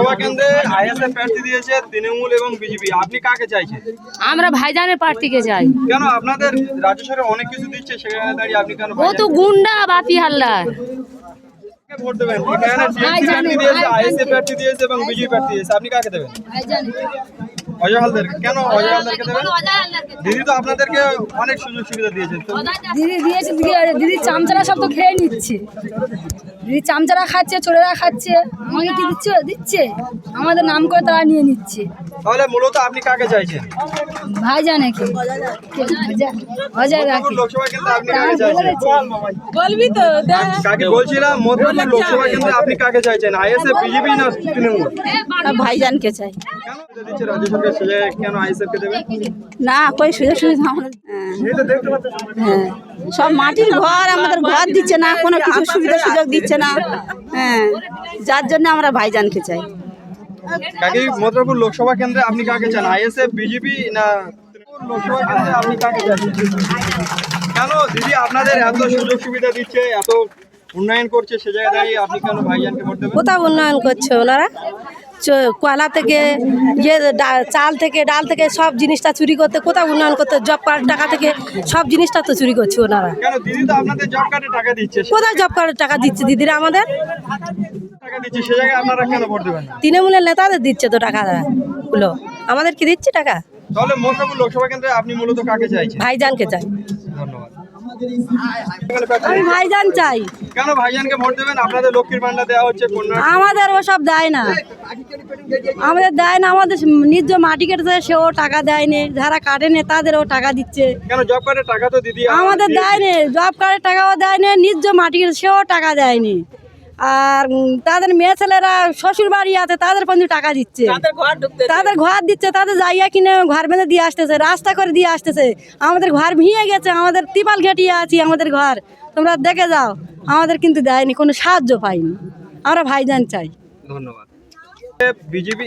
লোকসভা কেন্দ্রে আইএসএফ প্রার্থী দিয়েছে তৃণমূল এবং বিজেপি। আপনি কাকে চাইছেন? আমরা ভাইজানের প্রার্থীকে চাই। কেন? আপনাদের রাজ্য সরকার অনেক কিছু দিচ্ছে সেখানে দাঁড়িয়ে আপনি কেন ও তো গুন্ডা বাপি হাল্লার ভোট দেবেন? এখানে প্রার্থী দিয়েছে আইএসএফ প্রার্থী দিয়েছে এবং বিজেপি প্রার্থী দিয়েছে। আপনি কাকে দেবেন? অজয় কেন অজয় হালদারকে দেবেন? দিদি তো আপনাদেরকে অনেক সুযোগ সুবিধা দিয়েছে। দিদি দিয়েছে দিদি দিদি চামচারা সব তো খেয়ে নিচ্ছে। দিদি চামচারা খাচ্ছে চোরেরা খাচ্ছে। আমাকে কি দিচ্ছে? দিচ্ছে। আমাদের নাম করে তারা নিয়ে নিচ্ছে। তাহলে মূলত আপনি কাকে চাইছেন? ভাই জানে কি কে? অজয়- অজয় রাখি লোকসভা কেন্দ্রে আপনি কাকে চাইছেন? বলবি তো কাকে বলছিলাম? মধ্যপুর লোকসভা কেন্দ্রে আপনি কাকে চাইছেন? আইএসএফ বিজেপি না তৃণমূল? ভাইজানকে চাই। কেন সুবিধা দিচ্ছে রাজ্য সরকার? সে জায়গায় কেন আইএসএফ কে দেবেন না কই সুযোগ সুবিধা আমরা? হ্যাঁ। সব মাটির ঘর আমাদের ঘর দিচ্ছে না কোনো কিছু সুবিধা সুযোগ দিচ্ছে না। হ্যাঁ। যার জন্য আমরা ভাইজানকে চাই। কাকে মধুরপুর লোকসভা কেন্দ্রে আপনি কাকে চান আইএসএফ বিজেপি না লোকসভা কেন্দ্রে আপনি কাকে কেন দিদি, আপনাদের এত সুযোগ সুবিধা দিচ্ছে, এত উন্নয়ন করছে, সে জায়গায় আপনি কেন ভাইজানকে কোথাও উন্নয়ন করছে ওনারা? কয়লা থেকে ইয়ে চাল থেকে ডাল থেকে সব জিনিসটা চুরি করতে কোথাও উন্নয়ন করতে জব কার্ড টাকা থেকে সব জিনিসটা তো চুরি করছে ওনারা। কোথায় জব কার্ডের টাকা দিচ্ছে দিদিরা আমাদের? তৃণমূলের নেতাদের দিচ্ছে তো টাকা গুলো আমাদের কি দিচ্ছে টাকা? তাহলে মধ্যপুর লোকসভা কেন্দ্রে আপনি মূলত কাকে চাইছেন? ভাইজানকে চাই। ধন্যবাদ। আমি ভাইজান চাই। কেন ভাইজানকে ভোট দেবেন? আপনাদের লক্ষ্মীর ভান্ডার দেওয়া হচ্ছে আমাদের ওসব দেয় না। আমাদের দেয় না আমাদের নিজ মাটি কেটেছে সেও টাকা দেয়নি যারা কাটে নে তাদেরও টাকা দিচ্ছে। কেন জব কার্ডে টাকা তো দিদি আমাদের দেয়নি জব কার্ডের টাকাও দেয়নি নিজ মাটি কেটেছে সেও টাকা দেয়নি আর তাদের মেয়ে ছেলেরা শ্বশুর বাড়ি আছে তাদের পর্যন্ত টাকা দিচ্ছে। তাদের ঘর দিচ্ছে তাদের জায়গা কিনে ঘর বেঁধে দিয়ে আসতেছে রাস্তা করে দিয়ে আসতেছে। আমাদের ঘর ভিঙে গেছে আমাদের তিপাল ঘেটিয়ে আছি আমাদের ঘর। তোমরা দেখে যাও আমাদের কিন্তু দেয়নি কোনো সাহায্য পাইনি। আমরা ভাইজান চাই। ধন্যবাদ। বিজেপি